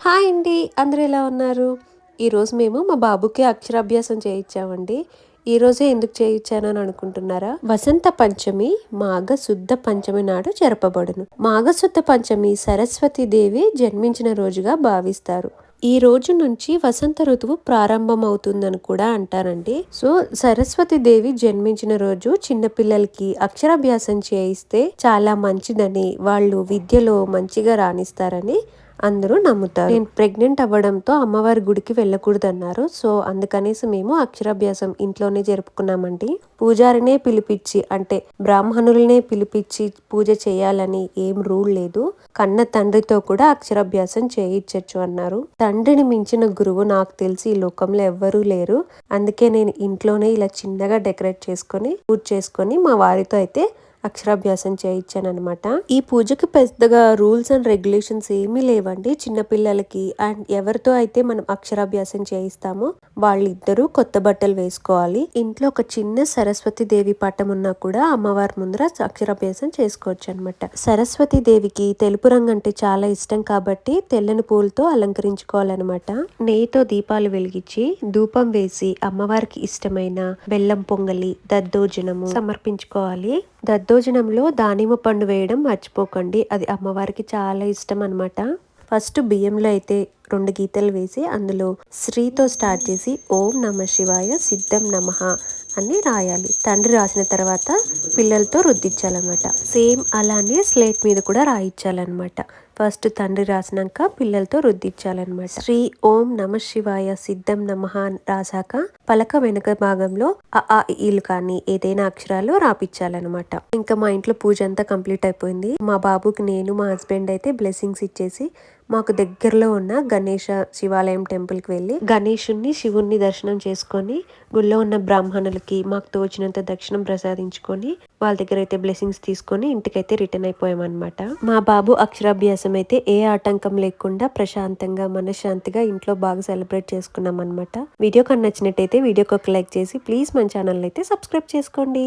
Hi అండి అందరూ ఎలా ఉన్నారు? ఈరోజు మేము మా బాబుకి అక్షరాభ్యాసం చేయించామండి. ఈరోజే ఎందుకు చేయించానని అనుకుంటున్నారా? వసంత పంచమి మాఘ శుద్ధ పంచమి నాడు జరపబడును. మాఘ శుద్ధ పంచమి సరస్వతి దేవి జన్మించిన రోజుగా భావిస్తారు. ఈ రోజు నుంచి వసంత ఋతువు ప్రారంభం అవుతుందని కూడా అంటారండి. సో సరస్వతి దేవి జన్మించిన రోజు చిన్నపిల్లలకి అక్షరాభ్యాసం చేయిస్తే చాలా మంచిదని వాళ్ళు విద్యలో మంచిగా రాణిస్తారని అందరూ నమ్ముతారు. నేను ప్రెగ్నెంట్ అవ్వడంతో అమ్మవారి గుడికి వెళ్ళకూడదన్నారు. సో అందుకనేసి మేము అక్షరాభ్యాసం ఇంట్లోనే జరుపుకున్నామండి. పూజారినే పిలిపించి అంటే బ్రాహ్మణులనే పిలిపించి పూజ చేయాలని ఏం రూల్ లేదు. కన్న తండ్రితో కూడా అక్షరాభ్యాసం చేయించచ్చు అన్నారు. తండ్రిని మించిన గురువు నాకు తెలిసి ఈ లోకంలో ఎవ్వరూ లేరు. అందుకే నేను ఇంట్లోనే ఇలా చిన్నగా డెకరేట్ చేసుకొని పూజ చేసుకొని మా వారితో అయితే అక్షరాభ్యాసం చేయించాను అనమాట ఈ పూజకి పెద్దగా రూల్స్ అండ్ రెగ్యులేషన్స్ ఏమీ లేవండి. చిన్నపిల్లలకి అండ్ ఎవరితో అయితే మనం అక్షరాభ్యాసం చేయిస్తామో వాళ్ళిద్దరూ కొత్త బట్టలు వేసుకోవాలి. ఇంట్లో ఒక చిన్న సరస్వతి దేవి పటం ఉన్నా కూడా అమ్మవారి ముందర అక్షరాభ్యాసం చేసుకోవచ్చు అనమాట సరస్వతి దేవికి తెలుపు రంగు అంటే చాలా ఇష్టం కాబట్టి తెల్లని పూలతో అలంకరించుకోవాలన్నమాట. నెయ్యితో దీపాలు వెలిగించి ధూపం వేసి అమ్మవారికి ఇష్టమైన బెల్లం పొంగలి దద్దోజనము సమర్పించుకోవాలి. దద్దోజనంలో దానిమ్మ పండు వేయడం మర్చిపోకండి. అది అమ్మవారికి చాలా ఇష్టం అనమాట ఫస్ట్ బియ్యంలో అయితే రెండు గీతలు వేసి అందులో శ్రీతో స్టార్ట్ చేసి ఓం నమ శివాయ సిద్ధం నమ అని రాయాలి. తండ్రి రాసిన తర్వాత పిల్లలతో రుద్దించాలన్నమాట. సేమ్ అలానే స్లేట్ మీద కూడా రాయించాలన్నమాట. ఫస్ట్ తండ్రి రాసినాక పిల్లలతో రుద్దించాలన్నమాట. శ్రీ ఓం నమ శివాయ సిద్ధం నమ రాసాక పలక వెనుక భాగంలో ఆ ఇల్లు కానీ ఏదైనా అక్షరాలు రాపిచ్చాలన్నమాట. ఇంకా మా ఇంట్లో పూజ అంతా కంప్లీట్ అయిపోయింది. మా బాబుకి నేను మా హస్బెండ్ అయితే బ్లెస్సింగ్స్ ఇచ్చేసి మాకు దగ్గరలో ఉన్న గణేష శివాలయం టెంపుల్కి వెళ్ళి గణేషుణ్ణి శివుణ్ణి దర్శనం చేసుకొని గుళ్ళో ఉన్న బ్రాహ్మణులకి మాకు తోచినంత దక్షిణం ప్రసాదించుకొని వాళ్ళ దగ్గర అయితే బ్లెస్సింగ్స్ తీసుకొని ఇంటికైతే రిటర్న్ అయిపోయామన్నమాట. మా బాబు అక్షరాభ్యాసం అయితే ఏ ఆటంకం లేకుండా ప్రశాంతంగా మనశ్శాంతిగా ఇంట్లో బాగా సెలబ్రేట్ చేసుకున్నాం అనమాట వీడియో కన్నా నచ్చినట్టయితే వీడియోకి ఒక లైక్ చేసి ప్లీజ్ మన ఛానల్ అయితే సబ్స్క్రైబ్ చేసుకోండి.